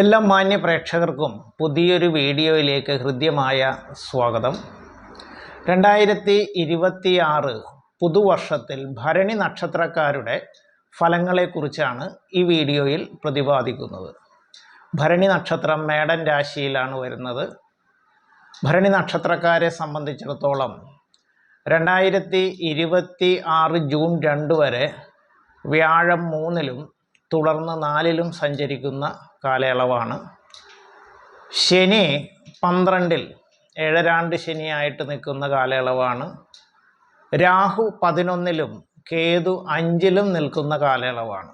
എല്ലാ മാന്യ പ്രേക്ഷകർക്കും പുതിയൊരു വീഡിയോയിലേക്ക് ഹൃദ്യമായ സ്വാഗതം. രണ്ടായിരത്തി ഇരുപത്തിയാറ് പുതുവർഷത്തിൽ ഭരണി നക്ഷത്രക്കാരുടെ ഫലങ്ങളെക്കുറിച്ചാണ് ഈ വീഡിയോയിൽ പ്രതിപാദിക്കുന്നത്. ഭരണി നക്ഷത്രം മേടൻ രാശിയിലാണ് വരുന്നത്. ഭരണി നക്ഷത്രക്കാരെ സംബന്ധിച്ചിടത്തോളം രണ്ടായിരത്തി ഇരുപത്തി ആറ് ജൂൺ രണ്ട് വരെ വ്യാഴം മൂന്നിലും തുടർന്ന് നാലിലും സഞ്ചരിക്കുന്ന കാലയളവാണ്. ശനി പന്ത്രണ്ടിൽ ഏഴരാണ്ട് ശനിയായിട്ട് നിൽക്കുന്ന കാലയളവാണ്. രാഹു പതിനൊന്നിലും കേതു അഞ്ചിലും നിൽക്കുന്ന കാലയളവാണ്.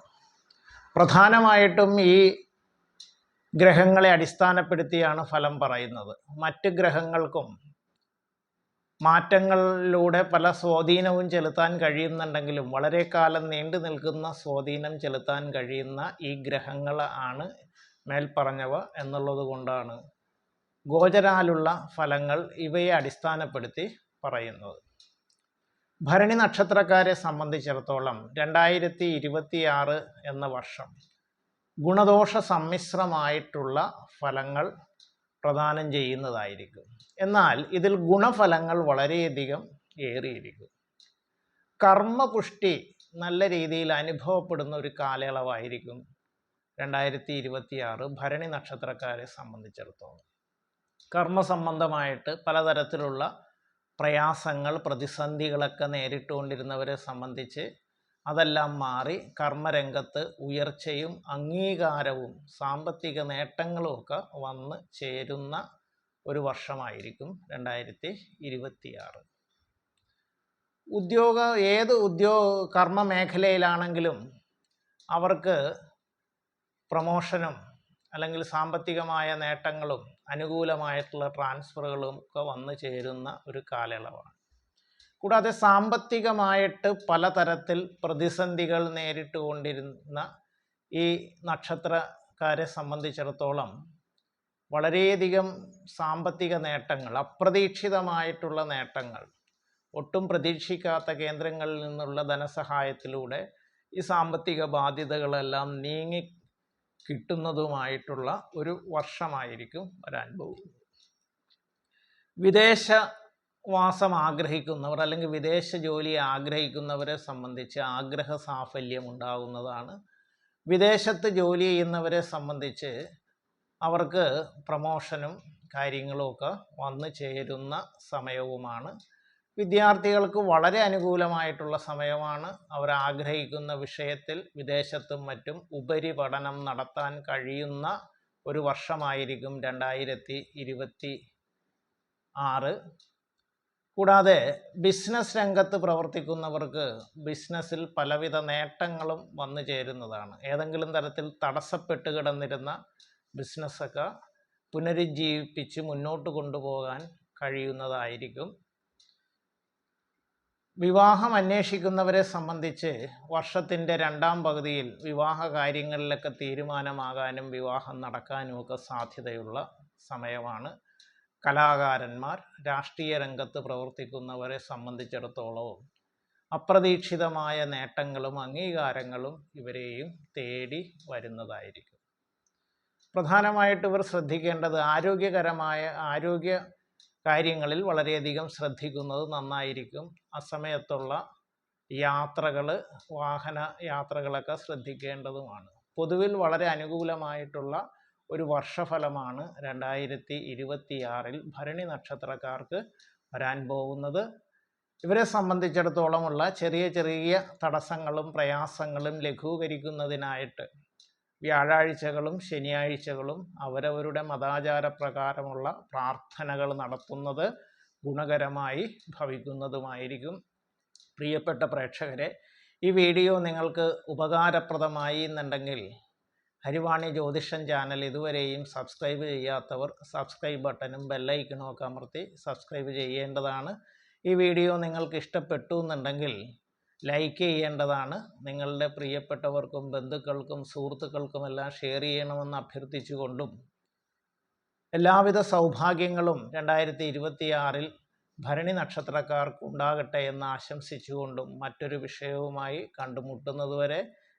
പ്രധാനമായിട്ടും ഈ ഗ്രഹങ്ങളെ അടിസ്ഥാനപ്പെടുത്തിയാണ് ഫലം പറയുന്നത്. മറ്റ് ഗ്രഹങ്ങൾക്കും മാറ്റങ്ങളിലൂടെ പല സ്വാധീനവും ചെലുത്താൻ കഴിയുന്നുണ്ടെങ്കിലും വളരെ കാലം നീണ്ടു നിൽക്കുന്ന സ്വാധീനം ചെലുത്താൻ കഴിയുന്ന ഈ ഗ്രഹങ്ങൾ ആണ് മേൽപ്പറഞ്ഞവ എന്നുള്ളത് കൊണ്ടാണ് ഗോചരാലുള്ള ഫലങ്ങൾ ഇവയെ അടിസ്ഥാനപ്പെടുത്തി പറയുന്നത്. ഭരണി നക്ഷത്രക്കാരെ സംബന്ധിച്ചിടത്തോളം രണ്ടായിരത്തി ഇരുപത്തിയാറ് എന്ന വർഷം ഗുണദോഷ സമ്മിശ്രമായിട്ടുള്ള ഫലങ്ങൾ പ്രദാനം ചെയ്യുന്നതായിരിക്കും. എന്നാൽ ഇതിൽ ഗുണഫലങ്ങൾ വളരെയധികം ഏറിയിരിക്കും. കർമ്മപുഷ്ടി നല്ല രീതിയിൽ അനുഭവപ്പെടുന്ന ഒരു കാലയളവായിരിക്കും രണ്ടായിരത്തി ഇരുപത്തിയാറ് ഭരണി നക്ഷത്രക്കാരെ സംബന്ധിച്ചിടത്തോളം. കർമ്മസംബന്ധമായിട്ട് പലതരത്തിലുള്ള പ്രയാസങ്ങൾ പ്രതിസന്ധികളൊക്കെ നേരിട്ടുകൊണ്ടിരുന്നവരെ സംബന്ധിച്ച് അതെല്ലാം മാറി കർമ്മരംഗത്ത് ഉയർച്ചയും അംഗീകാരവും സാമ്പത്തിക നേട്ടങ്ങളും ഒക്കെ വന്ന് ചേരുന്ന ഒരു വർഷമായിരിക്കും രണ്ടായിരത്തി ഇരുപത്തിയാറ് ഉദ്യോഗ ഏത് ഉദ്യോഗ കർമ്മ മേഖലയിലാണെങ്കിലും അവർക്ക് പ്രമോഷനും അല്ലെങ്കിൽ സാമ്പത്തികമായ നേട്ടങ്ങളും അനുകൂലമായിട്ടുള്ള ട്രാൻസ്ഫറുകളും ഒക്കെ വന്നു ചേരുന്ന ഒരു കാലയളവാണ്. കൂടാതെ സാമ്പത്തികമായിട്ട് പലതരത്തിൽ പ്രതിസന്ധികൾ നേരിട്ടുകൊണ്ടിരുന്ന ഈ നക്ഷത്രക്കാരെ സംബന്ധിച്ചിടത്തോളം വളരെയധികം സാമ്പത്തിക നേട്ടങ്ങൾ അപ്രതീക്ഷിതമായിട്ടുള്ള നേട്ടങ്ങൾ ഒട്ടും പ്രതീക്ഷിക്കാത്ത കേന്ദ്രങ്ങളിൽ നിന്നുള്ള ധനസഹായത്തിലൂടെ ഈ സാമ്പത്തിക ബാധ്യതകളെല്ലാം നീങ്ങി കിട്ടുന്നതുമായിട്ടുള്ള ഒരു വർഷമായിരിക്കും വരാൻ പോകുന്നത്. വിദേശ വാസം ആഗ്രഹിക്കുന്നവർ അല്ലെങ്കിൽ വിദേശ ജോലി ആഗ്രഹിക്കുന്നവരെ സംബന്ധിച്ച് ആഗ്രഹ സാഫല്യം ഉണ്ടാകുന്നതാണ്. വിദേശത്ത് ജോലി ചെയ്യുന്നവരെ സംബന്ധിച്ച് അവർക്ക് പ്രമോഷനും കാര്യങ്ങളുമൊക്കെ വന്നു ചേരുന്ന സമയവുമാണ്. വിദ്യാർത്ഥികൾക്ക് വളരെ അനുകൂലമായിട്ടുള്ള സമയമാണ്. അവർ ആഗ്രഹിക്കുന്ന വിഷയത്തിൽ വിദേശത്തും മറ്റും ഉപരിപഠനം നടത്താൻ കഴിയുന്ന ഒരു വർഷമായിരിക്കും രണ്ടായിരത്തി ഇരുപത്തി ആറ്. കൂടാതെ ബിസിനസ് രംഗത്ത് പ്രവർത്തിക്കുന്നവർക്ക് ബിസിനസ്സിൽ പലവിധ നേട്ടങ്ങളും വന്നു ചേരുന്നതാണ്. ഏതെങ്കിലും തരത്തിൽ തടസ്സപ്പെട്ട് കിടന്നിരുന്ന ബിസിനസ്സൊക്കെ പുനരുജ്ജീവിപ്പിച്ച് മുന്നോട്ട് കൊണ്ടുപോകാൻ കഴിയുന്നതായിരിക്കും. വിവാഹം അന്വേഷിക്കുന്നവരെ സംബന്ധിച്ച് വർഷത്തിന്റെ രണ്ടാം പകുതിയിൽ വിവാഹ കാര്യങ്ങളിലൊക്കെ തീരുമാനമാകാനും വിവാഹം നടക്കാനുമൊക്കെ സാധ്യതയുള്ള സമയമാണ്. കലാകാരന്മാർ രാഷ്ട്രീയ രംഗത്ത് പ്രവർത്തിക്കുന്നവരെ സംബന്ധിച്ചിടത്തോളവും അപ്രതീക്ഷിതമായ നേട്ടങ്ങളും അംഗീകാരങ്ങളും ഇവരെയും തേടി വരുന്നതായിരിക്കും. പ്രധാനമായിട്ട് ഇവർ ശ്രദ്ധിക്കേണ്ടത് ആരോഗ്യകരമായ ആരോഗ്യ കാര്യങ്ങളിൽ വളരെയധികം ശ്രദ്ധിക്കുന്നത് നന്നായിരിക്കും. ആ സമയത്തുള്ള യാത്രകൾ വാഹന യാത്രകളൊക്കെ ശ്രദ്ധിക്കേണ്ടതുമാണ്. പൊതുവിൽ വളരെ അനുകൂലമായിട്ടുള്ള ഒരു വർഷഫലമാണ് രണ്ടായിരത്തി ഇരുപത്തിയാറിൽ ഭരണി നക്ഷത്രക്കാർക്ക് വരാൻ പോകുന്നത്. ഇവരെ സംബന്ധിച്ചിടത്തോളമുള്ള ചെറിയ ചെറിയ തടസ്സങ്ങളും പ്രയാസങ്ങളും ലഘൂകരിക്കുന്നതിനായിട്ട് വ്യാഴാഴ്ചകളും ശനിയാഴ്ചകളും അവരവരുടെ മതാചാര പ്രകാരമുള്ള പ്രാർത്ഥനകൾ നടത്തുന്നത് ഗുണകരമായി ഭവിക്കുന്നതുമായിരിക്കും. പ്രിയപ്പെട്ട പ്രേക്ഷകരെ ഈ വീഡിയോ നിങ്ങൾക്ക് ഉപകാരപ്രദമായി എന്നുണ്ടെങ്കിൽ ഹരിവാണി ജ്യോതിഷൻ ചാനൽ ഇതുവരെയും സബ്സ്ക്രൈബ് ചെയ്യാത്തവർ സബ്സ്ക്രൈബ് ബട്ടണും ബെല്ലൈക്കണും ഒക്കെ അമർത്തി സബ്സ്ക്രൈബ് ചെയ്യേണ്ടതാണ്. ഈ വീഡിയോ നിങ്ങൾക്ക് ഇഷ്ടപ്പെട്ടു എന്നുണ്ടെങ്കിൽ ലൈക്ക് ചെയ്യേണ്ടതാണ്. നിങ്ങളുടെ പ്രിയപ്പെട്ടവർക്കും ബന്ധുക്കൾക്കും സുഹൃത്തുക്കൾക്കുമെല്ലാം ഷെയർ ചെയ്യണമെന്ന് അഭ്യർത്ഥിച്ചുകൊണ്ടും എല്ലാവിധ സൗഭാഗ്യങ്ങളും രണ്ടായിരത്തി ഇരുപത്തിയാറിൽ ഭരണി നക്ഷത്രക്കാർക്ക് ഉണ്ടാകട്ടെ എന്ന് ആശംസിച്ചുകൊണ്ടും മറ്റൊരു വിഷയവുമായി കണ്ടുമുട്ടുന്നതുവരെ